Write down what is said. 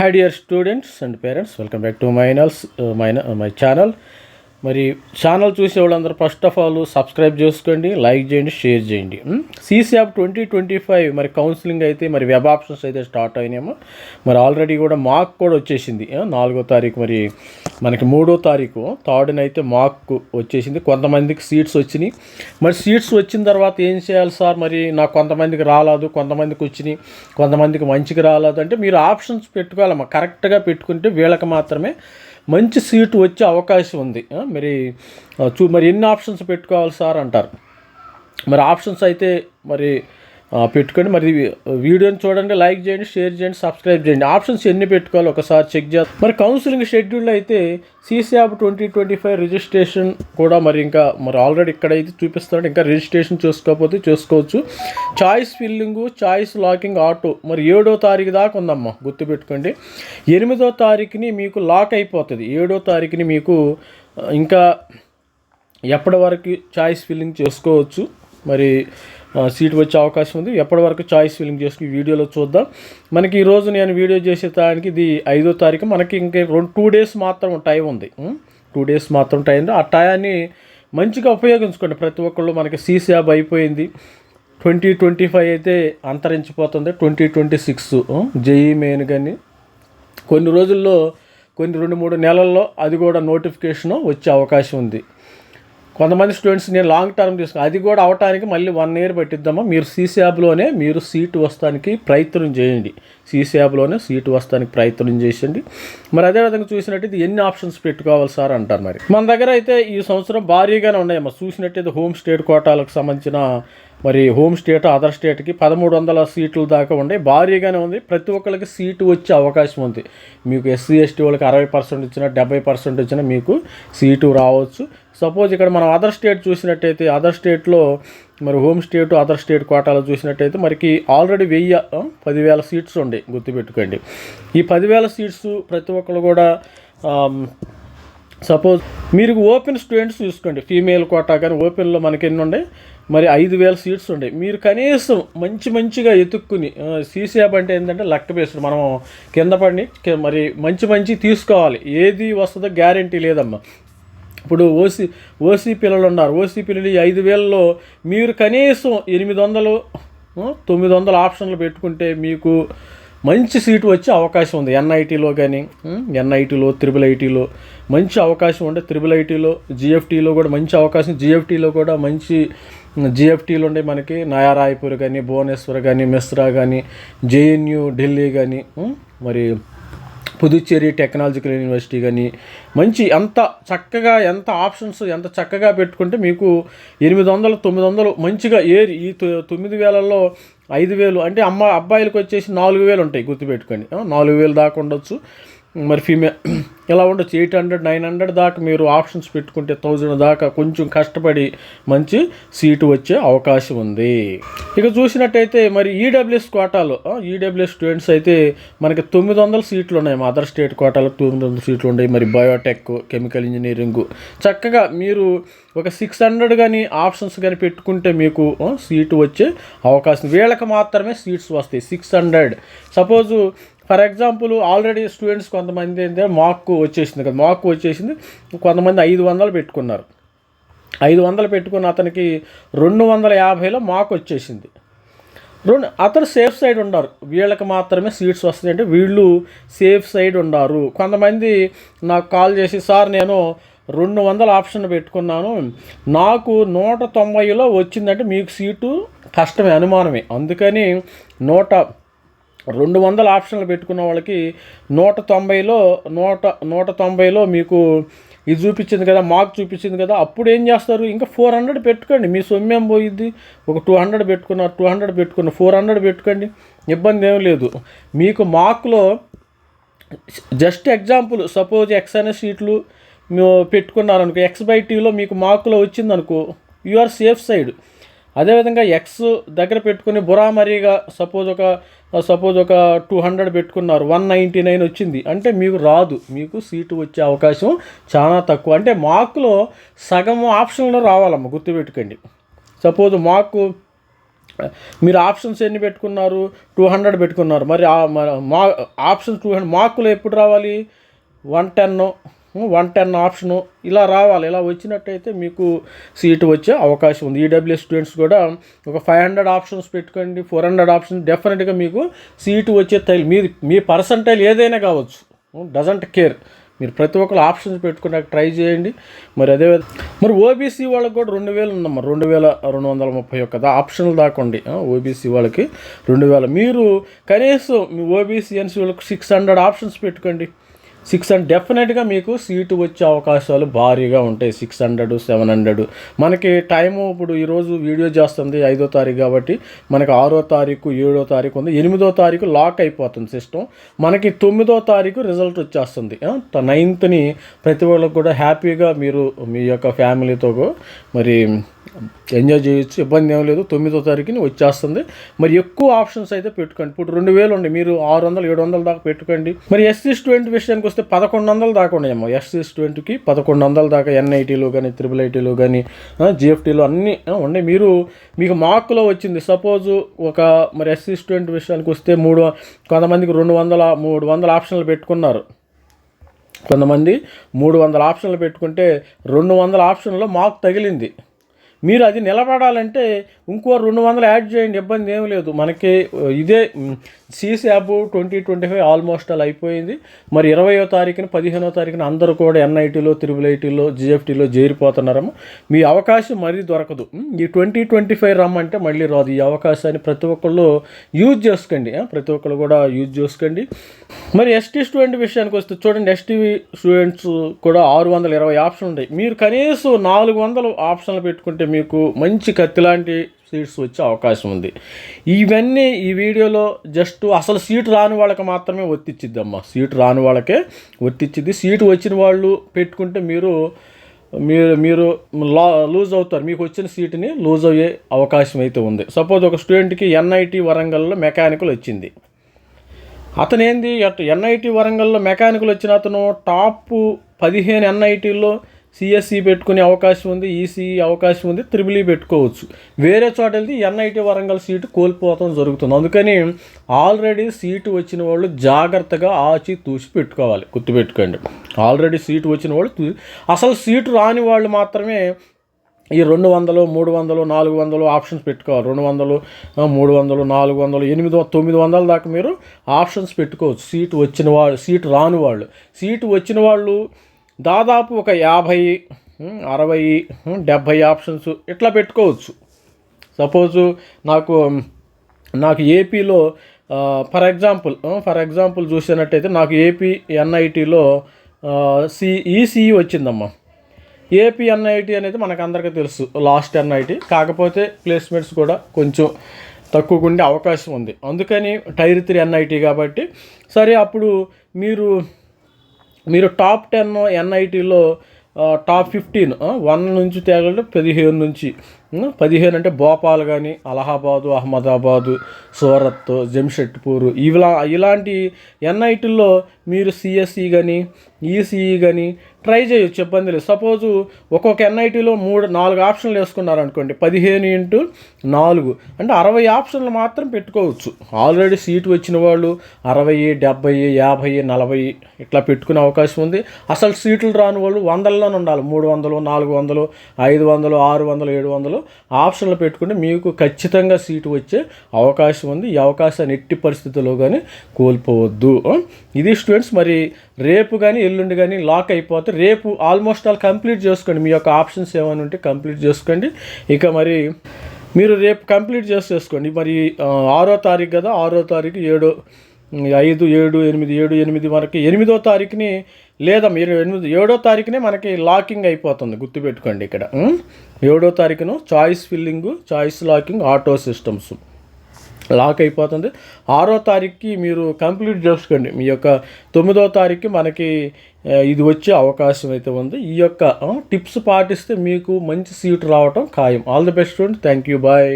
Hi dear students and parents, welcome back to my, uh, my, uh, my channel. మరి channel చూసే వాళ్ళందరూ first of all subscribe చేసుకోండి like చేయండి share చేయండి. సీసీఆప్ twenty twenty five మరి counselling అయితే మరి వెబ్ ఆప్షన్స్ అయితే స్టార్ట్ అయినాయేమో మరి ఆల్రెడీ కూడా మాక్ కూడా వచ్చేసింది. నాలుగో తారీఖు మరి మనకి మూడో తారీఖు థర్డ్ని అయితే మాక్ వచ్చేసింది. కొంతమందికి సీట్స్ వచ్చినాయి. మరి సీట్స్ వచ్చిన తర్వాత ఏం చేయాలి సార్? మరి నాకు కొంతమందికి రాలేదు కొంతమందికి వచ్చినాయి కొంతమందికి మంచికి రాలేదు. అంటే మీరు ఆప్షన్స్ పెట్టుకోవాలమ్మా. కరెక్ట్గా పెట్టుకుంటే వీళ్ళకి మాత్రమే మంచి సీటు వచ్చే అవకాశం ఉంది. మరి చూ మరి ఎన్ని ఆప్షన్స్ పెట్టుకోవాలి సార్ అంటారు? మరి ఆప్షన్స్ అయితే మరి పెట్టుకోండి. మరి వీడియోని చూడండి లైక్ చేయండి షేర్ చేయండి సబ్స్క్రైబ్ చేయండి. ఆప్షన్స్ ఎన్ని పెట్టుకోవాలి ఒకసారి చెక్ చేస్తాం మరి కౌన్సిలింగ్ షెడ్యూల్ అయితే CSAB twenty twenty five registration కూడా మరి ఇంకా మరి ఆల్రెడీ ఇక్కడైతే చూపిస్తున్నాడు. ఇంకా రిజిస్ట్రేషన్ చేసుకోకపోతే చేసుకోవచ్చు. Choice filling choice locking auto. మరి ఏడో తారీఖు దాకా ఉందమ్మా గుర్తుపెట్టుకోండి. ఎనిమిదో తారీఖుని మీకు లాక్ అయిపోతుంది. ఏడో తారీఖుని మీకు ఇంకా ఎప్పటి వరకు చాయిస్ ఫిల్లింగ్ చేసుకోవచ్చు? మరి సీట్ వచ్చే అవకాశం ఉంది. ఎప్పటి వరకు చాయిస్ ఫిల్లింగ్ చేసుకుని వీడియోలో చూద్దాం. మనకి ఈరోజు నేను వీడియో చేసే దానికి ఇది ఐదో తారీఖు. మనకి ఇంకా రెండు టూ డేస్ మాత్రం టైం ఉంది. టూ డేస్ మాత్రం టైం ఉంది. ఆ టయాన్ని మంచిగా ఉపయోగించుకోండి. ప్రతి ఒక్కళ్ళు మనకి సీసీఆబ్ అయిపోయింది. ట్వంటీ ట్వంటీ ఫైవ్ అయితే అంతరించిపోతుంది. Twenty twenty six JEE main కానీ కొన్ని రోజుల్లో కొన్ని రెండు మూడు నెలల్లో అది కూడా నోటిఫికేషన్ వచ్చే అవకాశం ఉంది. కొంతమంది స్టూడెంట్స్ నేను లాంగ్ టర్మ్ తీసుకుని అది కూడా అవటానికి మళ్ళీ వన్ ఇయర్ పెట్టిద్దామా? మీరు సీసీఆబ్లోనే మీరు సీటు వస్తానికి ప్రయత్నం చేయండి. సీసీఆబ్లోనే సీటు వస్తానికి ప్రయత్నం చేయండి మరి అదేవిధంగా చూసినట్టయితే ఎన్ని ఆప్షన్స్ పెట్టుకోవాలి సార్ అంటారు మరి. మన దగ్గర అయితే ఈ సంవత్సరం భారీగానే ఉన్నాయమ్మా చూసినట్టయితే హోమ్ స్టేట్ కోటాలకు సంబంధించిన మరి హోమ్ స్టేట్ అదర్ స్టేట్కి పదమూడు వందల సీట్లు దాకా ఉండే భారీగానే ఉంది. ప్రతి ఒక్కరికి సీటు వచ్చే అవకాశం ఉంది. మీకు ఎస్సీ ఎస్టీ వాళ్ళకి అరవై పర్సెంట్ ఇచ్చినా డెబ్బై పర్సెంట్ ఇచ్చినా మీకు సీటు రావచ్చు. సపోజ్ ఇక్కడ మనం అదర్ స్టేట్ చూసినట్టయితే అదర్ స్టేట్లో మరి హోమ్ స్టేట్ అదర్ స్టేట్ కోటాలో చూసినట్టయితే మనకి ఆల్రెడీ వెయ్యి పదివేల సీట్స్ ఉండే గుర్తుపెట్టుకోండి. ఈ పదివేల సీట్స్ ప్రతి ఒక్కరు కూడా సపోజ్ మీరు ఓపెన్ స్టూడెంట్స్ చూసుకోండి ఫీమేల్ కోటా కానీ ఓపెన్లో మనకి ఎన్ని ఉండే మరి ఐదు వేల సీట్స్ ఉండే. మీరు కనీసం మంచి మంచిగా ఎతుక్కుని సీసీఎబ్ అంటే ఏంటంటే లక్ బేస్డ్ మనం కింద పడి మరి మంచి మంచి తీసుకోవాలి. ఏది వస్తుందో గ్యారంటీ లేదమ్మా. ఇప్పుడు ఓసీ ఓసీ పిల్లలు ఉన్నారు. ఓసీ పిల్లలు ఈ ఐదు వేలలో మీరు కనీసం ఎనిమిది వందలు తొమ్మిది వందల ఆప్షన్లు పెట్టుకుంటే మీకు మంచి సీటు వచ్చే అవకాశం ఉంది. ఎన్ఐటీలో కానీ ఎన్ఐటీలో త్రిబుల్ ఐటీలో మంచి అవకాశం ఉండే త్రిబుల్ ఐటీలో జిఎఫ్టీలో కూడా మంచి అవకాశం. జిఎఫ్టీలో కూడా మంచి జిఎఫ్టీలు ఉండే మనకి నయారాయపూర్ కానీ భువనేశ్వర్ కానీ మిశ్రా కానీ జేఎన్యూ ఢిల్లీ కానీ మరి పుదుచ్చేరి టెక్నాలజికల్ యూనివర్సిటీ కానీ మంచి ఎంత చక్కగా ఎంత ఆప్షన్స్ ఎంత చక్కగా పెట్టుకుంటే మీకు ఎనిమిది వందలు తొమ్మిది వందలు మంచిగా ఏరి ఈ తొ- తొమ్మిది వేలలో ఐదు వేలు అంటే అమ్మ అబ్బాయిలకు వచ్చేసి నాలుగు వేలు ఉంటాయి గుర్తుపెట్టుకోండి నాలుగు వేలు దాకా ఉండొచ్చు. మరి ఫీమేల్ ఇలా ఉండొచ్చు? ఎయిట్ హండ్రెడ్ నైన్ హండ్రెడ్ దాకా మీరు ఆప్షన్స్ పెట్టుకుంటే థౌజండ్ దాకా కొంచెం కష్టపడి మంచి సీటు వచ్చే అవకాశం ఉంది. ఇక చూసినట్టయితే మరి ఈడబ్ల్యూఎస్ కోటాలో ఈడబ్ల్యూఎస్ స్టూడెంట్స్ అయితే మనకి తొమ్మిది వందల సీట్లు ఉన్నాయి. మా అదర్ స్టేట్ కోటాలో తొమ్మిది వందల సీట్లు ఉన్నాయి మరి బయోటెక్ కెమికల్ ఇంజనీరింగ్ చక్కగా మీరు ఒక సిక్స్ హండ్రెడ్ కానీ ఆప్షన్స్ కానీ పెట్టుకుంటే మీకు సీటు వచ్చే అవకాశం. వీళ్ళకి మాత్రమే సీట్స్ వస్తాయి. Six hundred suppose for example already students కొంతమంది ఏంటంటే మాకు వచ్చేసింది కదా. మాకు వచ్చేసింది. కొంతమంది ఐదు వందలు పెట్టుకున్నారు. ఐదు వందలు పెట్టుకున్న అతనికి రెండు వందల యాభైలో మాకు వచ్చేసింది. రెండు అతను సేఫ్ సైడ్ ఉన్నారు. వీళ్ళకి మాత్రమే సీట్స్ వస్తాయి అంటే వీళ్ళు సేఫ్ సైడ్ ఉన్నారు. కొంతమంది నాకు కాల్ చేసి సార్ నేను రెండు వందల ఆప్షన్ పెట్టుకున్నాను. నాకు నూట తొంభైలో వచ్చిందంటే మీకు సీటు కష్టమే అనుమానమే. అందుకని నూట రెండు వందల ఆప్షన్లు పెట్టుకున్న వాళ్ళకి నూట తొంభైలో నూట నూట తొంభైలో మీకు ఇది చూపించింది కదా మార్క్ చూపించింది కదా అప్పుడు ఏం చేస్తారు? ఇంకా ఫోర్ హండ్రెడ్ పెట్టుకోండి. మీ సొమ్మేం పోయిద్ది? ఒక టూ హండ్రెడ్ పెట్టుకున్నారు టూ హండ్రెడ్ పెట్టుకున్న ఫోర్ హండ్రెడ్ పెట్టుకోండి. ఇబ్బంది ఏం లేదు. మీకు మార్కులో జస్ట్ ఎగ్జాంపుల్ సపోజ్ ఎక్స్ అనే సీట్లు పెట్టుకున్నారనుకో పెట్టుకున్నారు అనుకో ఎక్స్ బై టీలో మీకు మార్కులో వచ్చింది అనుకో యు ఆర్ సేఫ్ సైడ్. అదేవిధంగా ఎక్స్ దగ్గర పెట్టుకుని బురామరీగా సపోజ్ ఒక సపోజ్ ఒక టూ హండ్రెడ్ పెట్టుకున్నారు వన్ నైంటీ నైన్ వచ్చింది. అంటే మీకు రాదు. మీకు సీటు వచ్చే అవకాశం చాలా తక్కువ. అంటే మాకులో సగం ఆప్షన్లో రావాలమ్మ గుర్తుపెట్టుకోండి. సపోజ్ మాకు మీరు ఆప్షన్స్ ఎన్ని పెట్టుకున్నారు? టూ హండ్రెడ్ పెట్టుకున్నారు. మరి మరి మా ఆప్షన్స్ టూ హండ్రెడ్ మార్కులు ఎప్పుడు రావాలి? One ten one ten option ఇలా రావాలి. ఇలా వచ్చినట్టయితే మీకు సీటు వచ్చే అవకాశం ఉంది. ఈడబ్ల్యూఎస్ స్టూడెంట్స్ కూడా ఒక ఫైవ్ హండ్రెడ్ ఆప్షన్స్ పెట్టుకోండి. ఫోర్ హండ్రెడ్ ఆప్షన్స్ డెఫినెట్గా మీకు సీటు వచ్చే తైల్ మీ మీ పర్సంటైల్ ఏదైనా కావచ్చు. డజంట్ కేర్ మీరు ప్రతి ఒక్కరు ఆప్షన్స్ పెట్టుకున్నాక ట్రై చేయండి. మరి అదే మరి ఓబీసీ వాళ్ళకి కూడా రెండు వేలు ఉందమ్మా. రెండు వేల రెండు వందల ముప్పై ఒక్క ఆప్షన్లు దాకండి ఓబీసీ వాళ్ళకి రెండు వేల. మీరు కనీసం మీ ఓబీసీ ఎన్సీ వాళ్ళకి సిక్స్ హండ్రెడ్ ఆప్షన్స్ పెట్టుకోండి. Six hundred. డెఫినెట్గా మీకు సీటు వచ్చే అవకాశాలు భారీగా ఉంటాయి. Six hundred seven hundred. మనకి టైము ఇప్పుడు ఈరోజు వీడియో చేస్తుంది ఐదో తారీఖు కాబట్టి మనకి ఆరో తారీఖు ఏడో తారీఖు ఉంది. ఎనిమిదో తారీఖు లాక్ అయిపోతుంది సిస్టమ్. మనకి తొమ్మిదో తారీఖు రిజల్ట్ వచ్చేస్తుంది. నైన్త్ని ప్రతి వాళ్ళకు కూడా హ్యాపీగా మీరు మీ యొక్క ఫ్యామిలీతో మరి ఎంజాయ్ చేయొచ్చు ఇబ్బంది ఏం లేదు. తొమ్మిదో తారీఖుని వచ్చేస్తుంది. మరి ఎక్కువ ఆప్షన్స్ అయితే పెట్టుకోండి. ఇప్పుడు రెండు వేలు ఉండి మీరు ఆరు వందలు ఏడు వందల దాకా పెట్టుకోండి. మరి ఎస్సీ స్టూడెంట్ విషయానికి వస్తే పదకొండు వందలు దాకా ఉన్నాయమ్మా. ఎస్సీ స్టూడెంట్కి పదకొండు వందల దాకా ఎన్ఐటీలో కానీ త్రిబుల్ ఐటీలో కానీ జిఎఫ్టీలో అన్నీ ఉన్నాయి. మీరు మీకు మార్కులో వచ్చింది. సపోజ్ ఒక మరి ఎస్సీ స్టూడెంట్ విషయానికి వస్తే మూడు కొంతమందికి రెండు వందల మూడు వందల ఆప్షన్లు పెట్టుకున్నారు. కొంతమంది మూడు వందల ఆప్షన్లు పెట్టుకుంటే రెండు వందల ఆప్షన్లో మార్క్ తగిలింది. మీరు అది నిలబడాలంటే ఇంకో రెండు వందలు యాడ్ చేయండి ఇబ్బంది ఏం లేదు. మనకి ఇదే Cs app twenty twenty five almost అలా అయిపోయింది. మరి ఇరవయో తారీఖున పదిహేనో తారీఖున అందరూ కూడా ఎన్ఐటీలో త్రిబుల్ ఐటీలో జిఎఫ్టీలో చేరిపోతున్నారము మీ అవకాశం మరీ దొరకదు. ఈ ట్వంటీ ట్వంటీ ఫైవ్ రమ్మంటే మళ్ళీ రాదు. ఈ అవకాశాన్ని ప్రతి ఒక్కళ్ళు యూజ్ చేసుకోండి. ప్రతి ఒక్కళ్ళు కూడా యూజ్ చేసుకోండి. మరి ఎస్టీ స్టూడెంట్ విషయానికి వస్తే చూడండి ఎస్టీ స్టూడెంట్స్ కూడా ఆరు వందల ఇరవై ఆప్షన్ ఉంటాయి. మీరు కనీసం నాలుగు వందలు ఆప్షన్లు పెట్టుకుంటే మీకు మంచి కత్తి లాంటి సీట్స్ వచ్చే అవకాశం ఉంది. ఇవన్నీ ఈ వీడియోలో జస్ట్ అసలు సీటు రాని వాళ్ళకి మాత్రమే వర్తిచ్చిద్దమ్మా సీటు రాని వాళ్ళకే వర్తిచ్చిద్ది సీటు వచ్చిన వాళ్ళు పెట్టుకుంటే మీరు మీరు మీరు లా లూజ్ అవుతారు. మీకు వచ్చిన సీటుని లూజ్ అయ్యే అవకాశం అయితే ఉంది. సపోజ్ ఒక స్టూడెంట్కి ఎన్ఐటి వరంగల్లో మెకానికల్ వచ్చింది. అతనేంది? అటు ఎన్ఐటి వరంగల్లో మెకానికల్ వచ్చిన అతను టాప్ పదిహేను ఎన్ఐటీల్లో సిఎస్సి పెట్టుకునే అవకాశం ఉంది ఈసీఈ అవకాశం ఉంది త్రిబుల్ ఈ పెట్టుకోవచ్చు. వేరే చోట వెళ్తే ఎన్ఐటి వరంగల్ సీటు కోల్పోవడం జరుగుతుంది. అందుకని ఆల్రెడీ సీటు వచ్చిన వాళ్ళు జాగ్రత్తగా ఆచి తూసి పెట్టుకోవాలి. గుర్తుపెట్టుకోండి. ఆల్రెడీ సీటు వచ్చిన వాళ్ళు అసలు సీటు రాని వాళ్ళు మాత్రమే ఈ రెండు వందలు మూడు వందలు నాలుగు వందలు ఆప్షన్స్ పెట్టుకోవాలి. రెండు వందలు మూడు వందలు నాలుగు వందలు ఎనిమిది తొమ్మిది వందల దాకా మీరు ఆప్షన్స్ పెట్టుకోవచ్చు. సీటు వచ్చిన వాళ్ళు సీటు రాని వాళ్ళు. సీటు వచ్చిన వాళ్ళు దాదాపు ఒక యాభై అరవై డెబ్భై ఆప్షన్స్ ఇట్లా పెట్టుకోవచ్చు. సపోజు నాకు నాకు ఏపీలో ఫర్ ఎగ్జాంపుల్ ఫర్ ఎగ్జాంపుల్ చూసినట్టయితే నాకు ఏపీ ఎన్ఐటీలో సి ఈసీఈ వచ్చిందమ్మా. ఏపీ ఎన్ఐటి అనేది మనకు అందరికీ తెలుసు లాస్ట్ ఎన్ఐటి కాకపోతే ప్లేస్మెంట్స్ కూడా కొంచెం తక్కువగా ఉండే అవకాశం ఉంది. అందుకని టైర్ త్రీ ఎన్ఐటి కాబట్టి సరే అప్పుడు మీరు మీరు టాప్ టెన్ ఎన్ఐటీలో టాప్ ఫిఫ్టీన్ వన్ నుంచి తేగలంటే పదిహేను నుంచి. పదిహేను అంటే భోపాల్ కానీ అలహాబాదు అహ్మదాబాదు సూరత్ జంషెడ్పూర్ ఇలా ఇలాంటి ఎన్ఐటీల్లో మీరు సిఎస్ఈ కానీ ఈసీఈ కానీ ట్రై చేయొచ్చు ఇబ్బంది లేదు. సపోజు ఒక్కొక్క ఎన్ఐటీలో మూడు నాలుగు ఆప్షన్లు వేసుకున్నారు అనుకోండి పదిహేను ఇంటూ నాలుగు. అంటే అరవై ఆప్షన్లు మాత్రం పెట్టుకోవచ్చు. ఆల్రెడీ సీటు వచ్చిన వాళ్ళు అరవై డెబ్బై యాభై నలభై ఇట్లా పెట్టుకునే అవకాశం ఉంది. అసలు సీట్లు రాని వాళ్ళు వందల్లోనే ఉండాలి. మూడు వందలు నాలుగు వందలు ఐదు వందలు ఆరు వందలు ఏడు వందలు ఆప్షన్లు పెట్టుకుంటే మీకు ఖచ్చితంగా సీటు వచ్చే అవకాశం ఉంది. ఈ అవకాశాన్ని ఎట్టి పరిస్థితుల్లో కానీ కోల్పోవద్దు. ఇది స్టూడెంట్ స్టూడెంట్స్ మరి రేపు కానీ ఎల్లుండి కానీ లాక్ అయిపోతే రేపు ఆల్మోస్ట్ ఆల్ కంప్లీట్ చేసుకోండి. మీ యొక్క ఆప్షన్స్ ఏమైనా ఉంటే కంప్లీట్ చేసుకోండి. ఇక మరి మీరు రేపు కంప్లీట్ చేసేసుకోండి. మరి ఆరో తారీఖు కదా ఆరో తారీఖు ఏడో ఐదు ఏడు ఎనిమిది ఏడు ఎనిమిది మనకి ఎనిమిదో తారీఖుని లేదా మీరు ఎనిమిది ఏడో తారీఖునే మనకి లాకింగ్ అయిపోతుంది. గుర్తుపెట్టుకోండి ఇక్కడ. ఏడో తారీఖును choice filling choice locking auto systems. Lock అయిపోతుంది. ఆరో తారీఖుకి మీరు కంప్లీట్ చేసుకోండి. మీ యొక్క తొమ్మిదో తారీఖుకి మనకి ఇది వచ్చే అవకాశం అయితే ఉంది. ఈ యొక్క టిప్స్ పాటిస్తే మీకు మంచి సీట్ రావటం ఖాయం. All the best thank you bye